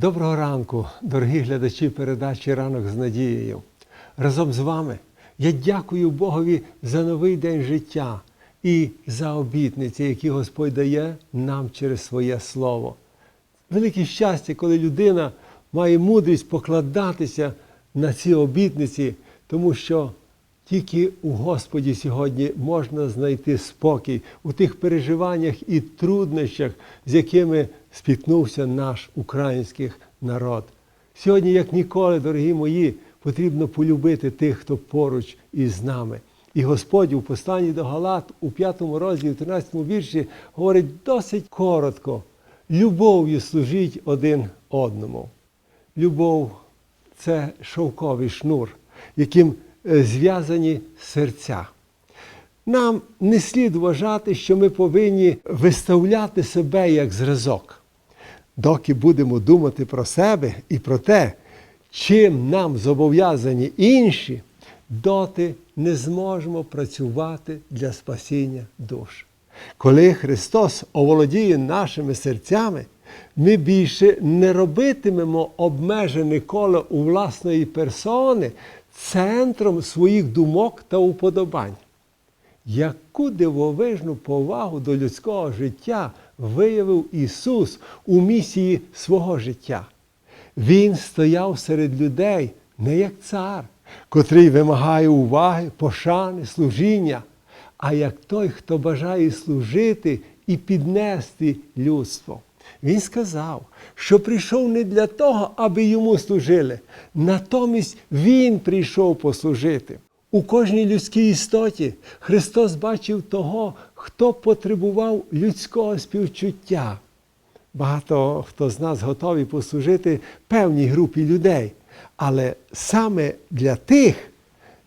Доброго ранку, дорогі глядачі передачі Ранок з надією. Разом з вами я дякую Богові за новий день життя і за обітниці, які Господь дає нам через своє слово. Велике щастя, коли людина має мудрість покладатися на ці обітниці, тому що тільки у Господі сьогодні можна знайти спокій у тих переживаннях і труднощах, з якими спіткнувся наш український народ. Сьогодні, як ніколи, дорогі мої, потрібно полюбити тих, хто поруч із нами. І Господь у посланні до Галат у 5 розділі, 13 вірші говорить досить коротко: любов'ю служіть один одному. Любов це шовковий шнур, яким зв'язані серця. Нам не слід вважати, що ми повинні виставляти себе як зразок. Доки будемо думати про себе і про те, чим нам зобов'язані інші, доти не зможемо працювати для спасіння душ. Коли Христос оволодіє нашими серцями, ми більше не робитимемо обмежене коло у власної персони центром своїх думок та уподобань. Яку дивовижну повагу до людського життя виявив Ісус у місії свого життя. Він стояв серед людей не як цар, котрий вимагає уваги, пошани, служіння, а як той, хто бажає служити і піднести людство. Він сказав, що прийшов не для того, аби йому служили, натомість Він прийшов послужити. У кожній людській істоті Христос бачив того, хто потребував людського співчуття. Багато хто з нас готові послужити певній групі людей. Але саме для тих,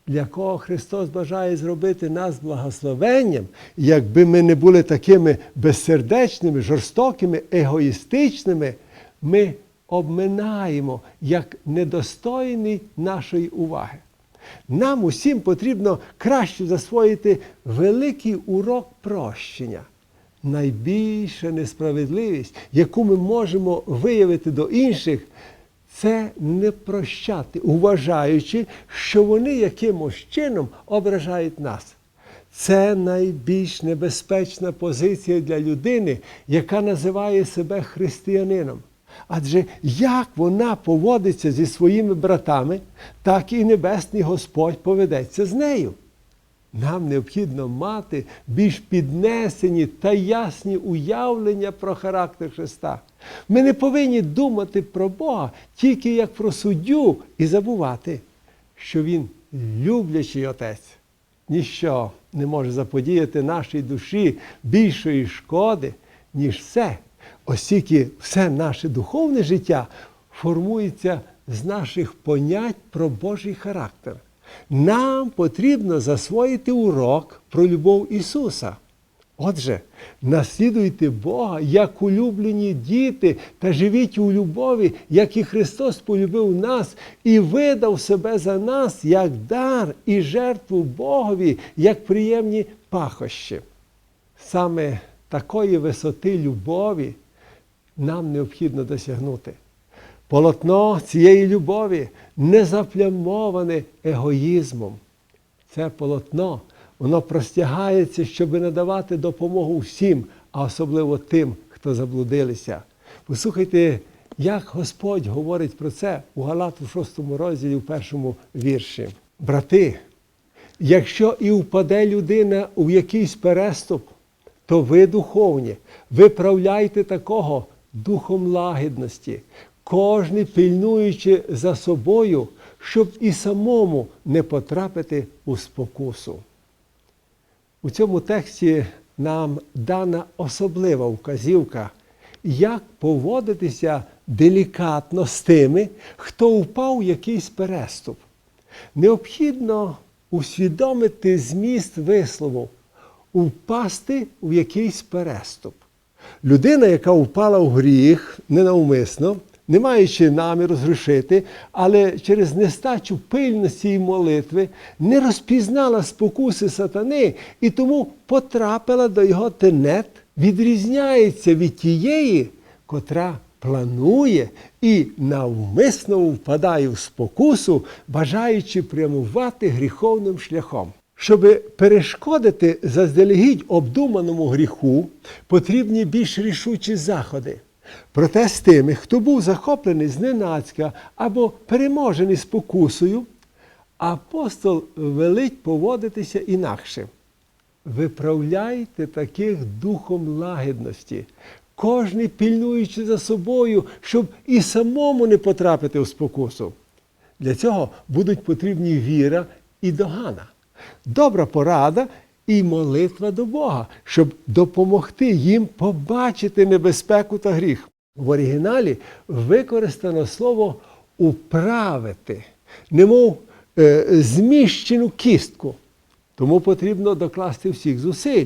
для кого Христос бажає зробити нас благословенням, якби ми не були такими безсердечними, жорстокими, егоїстичними, ми обминаємо як недостойний нашої уваги. Нам усім потрібно краще засвоїти великий урок прощення. Найбільша несправедливість, яку ми можемо виявити до інших, це не прощати, вважаючи, що вони якимось чином ображають нас. Це найбільш небезпечна позиція для людини, яка називає себе християнином. Адже як вона поводиться зі своїми братами, так і Небесний Господь поведеться з нею. Нам необхідно мати більш піднесені та ясні уявлення про характер Христа. Ми не повинні думати про Бога тільки як про суддю і забувати, що Він люблячий Отець. Ніщо не може заподіяти нашій душі більшої шкоди, ніж все, оскільки все наше духовне життя формується з наших понять про Божий характер. Нам потрібно засвоїти урок про любов Ісуса. Отже, наслідуйте Бога як улюблені діти та живіть у любові, як і Христос полюбив нас і видав себе за нас як дар і жертву Богові, як приємні пахощі. Саме такої висоти любові нам необхідно досягнути. Полотно цієї любові не заплямоване егоїзмом. Це полотно, воно простягається, щоб надавати допомогу всім, а особливо тим, хто заблудилися. Послухайте, як Господь говорить про це у Галат у 6 розділі, у першому вірші. Брати, якщо і впаде людина у якийсь переступ, то ви духовні, виправляйте такого духом лагідності, кожний пильнуючи за собою, щоб і самому не потрапити у спокусу. У цьому тексті нам дана особлива вказівка, як поводитися делікатно з тими, хто впав у якийсь переступ. Необхідно усвідомити зміст вислову, впасти в якийсь переступ. Людина, яка впала в гріх ненавмисно, не маючи наміру згрішити, але через нестачу пильності і молитви не розпізнала спокуси сатани і тому потрапила до його тенет, відрізняється від тієї, котра планує і навмисно впадає в спокусу, бажаючи прямувати гріховним шляхом. Щоби перешкодити заздалегідь обдуманому гріху, потрібні більш рішучі заходи. Проте з тими, хто був захоплений зненацька або переможений спокусою, апостол велить поводитися інакше. Виправляйте таких духом лагідності, кожний пільнуючи за собою, щоб і самому не потрапити в спокусу. Для цього будуть потрібні віра і догана, добра порада і молитва до Бога, щоб допомогти їм побачити небезпеку та гріх. В оригіналі використано слово управити, немов е, зміщену кістку. Тому потрібно докласти всіх зусиль,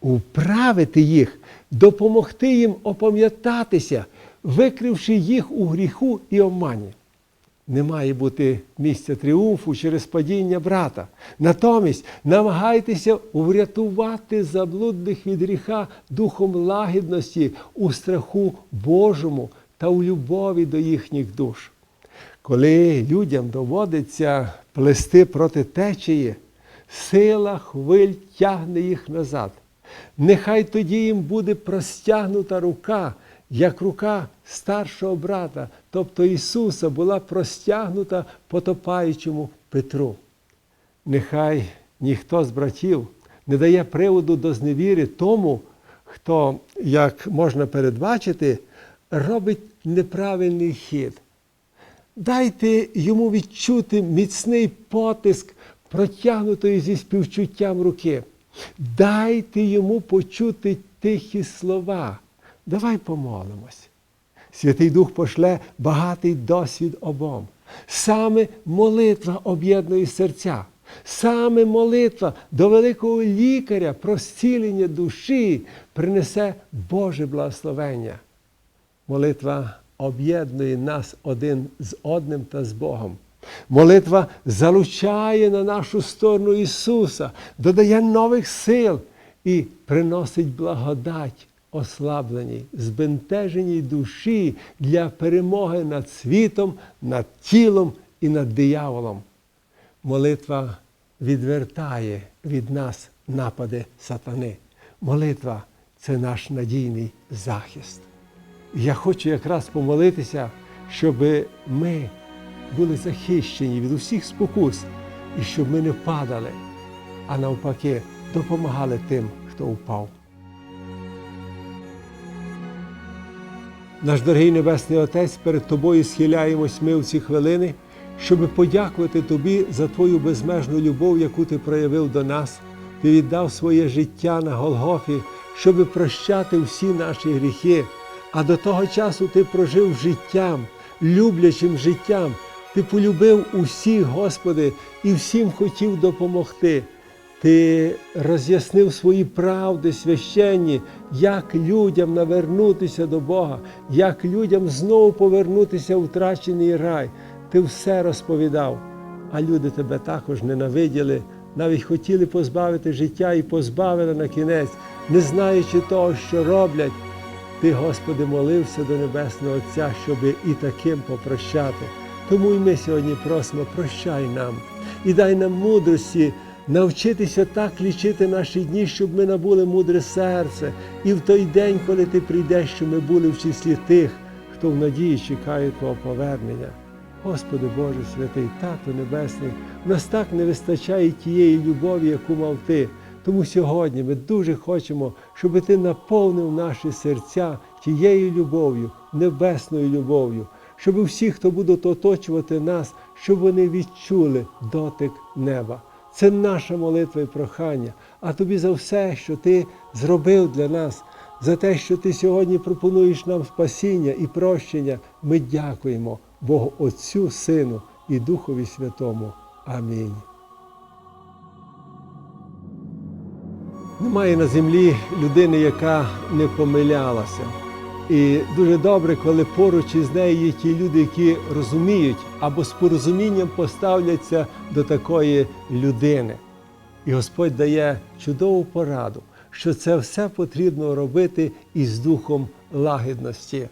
управити їх, допомогти їм опам'ятатися, викривши їх у гріху і обмані. Не має бути місця тріумфу через падіння брата. Натомість намагайтеся врятувати заблудних від гріха духом лагідності у страху Божому та у любові до їхніх душ. Коли людям доводиться плести проти течії, сила хвиль тягне їх назад. Нехай тоді їм буде простягнута рука, як рука старшого брата, тобто Ісуса, була простягнута потопаючому Петру. Нехай ніхто з братів не дає приводу до зневіри тому, хто, як можна передбачити, робить неправильний хід. Дайте йому відчути міцний потиск протягнутої зі співчуттям руки. Дайте йому почути тихі слова. Давай помолимось. Святий Дух пошле багатий досвід обом. Саме молитва об'єднує серця. Саме молитва до великого лікаря про зцілення душі принесе Боже благословення. Молитва об'єднує нас один з одним та з Богом. Молитва залучає на нашу сторону Ісуса, додає нових сил і приносить благодать ослабленій, збентеженій душі для перемоги над світом, над тілом і над дияволом. Молитва відвертає від нас напади сатани. Молитва це наш надійний захист. Я хочу якраз помолитися, щоб ми були захищені від усіх спокус і щоб ми не впадали, а навпаки, допомагали тим, хто впав. Наш дорогий Небесний Отець, перед Тобою схиляємось ми в ці хвилини, щоб подякувати Тобі за Твою безмежну любов, яку Ти проявив до нас. Ти віддав своє життя на Голгофі, щоб прощати всі наші гріхи. А до того часу ти прожив життям, люблячим життям. Ти полюбив усіх, Господи, і всім хотів допомогти. Ти роз'яснив свої правди священні, як людям навернутися до Бога, як людям знову повернутися в втрачений рай. Ти все розповідав, а люди тебе також ненавиділи, навіть хотіли позбавити життя і позбавили на кінець, не знаючи того, що роблять. Ти, Господи, молився до Небесного Отця, щоб і таким попрощати. Тому і ми сьогодні просимо, прощай нам і дай нам мудрості навчитися так лічити наші дні, щоб ми набули мудре серце. І в той день, коли ти прийдеш, щоб ми були в числі тих, хто в надії чекає Твого повернення. Господи Боже святий, Тато Небесний, в нас так не вистачає тієї любові, яку мав Ти. Тому сьогодні ми дуже хочемо, щоб ти наповнив наші серця тією любов'ю, небесною любов'ю, щоб всі, хто будуть оточувати нас, щоб вони відчули дотик неба. Це наша молитва і прохання. А тобі за все, що ти зробив для нас, за те, що ти сьогодні пропонуєш нам спасіння і прощення, ми дякуємо Богу Отцю, Сину і Духові Святому. Амінь. Немає на землі людини, яка не помилялася. І дуже добре, коли поруч із нею є ті люди, які розуміють або з порозумінням поставляться до такої людини. І Господь дає чудову пораду, що це все потрібно робити із духом лагідності.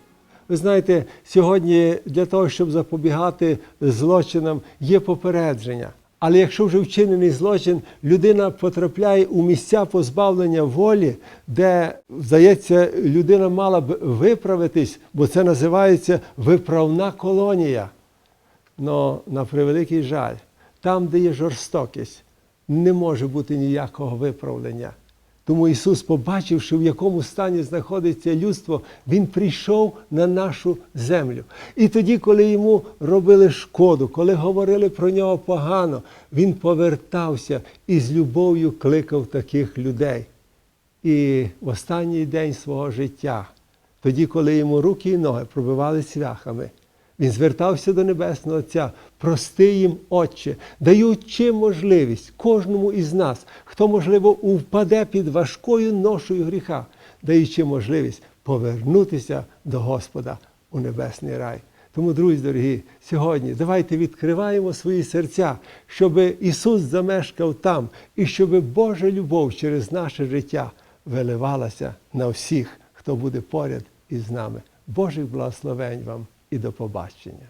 Ви знаєте, сьогодні для того, щоб запобігати злочинам, є попередження. Але якщо вже вчинений злочин, людина потрапляє у місця позбавлення волі, де, здається, людина мала б виправитись, бо це називається виправна колонія. Но на превеликий жаль, там, де є жорстокість, не може бути ніякого виправлення. Тому Ісус, побачивши, в якому стані знаходиться людство, Він прийшов на нашу землю. І тоді, коли йому робили шкоду, коли говорили про нього погано, він повертався і з любов'ю кликав таких людей. І в останній день свого життя, тоді, коли йому руки і ноги пробивали цвяхами, він звертався до Небесного Отця, прости їм, Отче, даючи можливість кожному із нас, хто, можливо, впаде під важкою ношою гріха, даючи можливість повернутися до Господа у небесний рай. Тому, друзі дорогі, сьогодні давайте відкриваємо свої серця, щоб Ісус замешкав там і щоб Божа любов через наше життя виливалася на всіх, хто буде поряд із нами. Божих благословень вам і до побачення.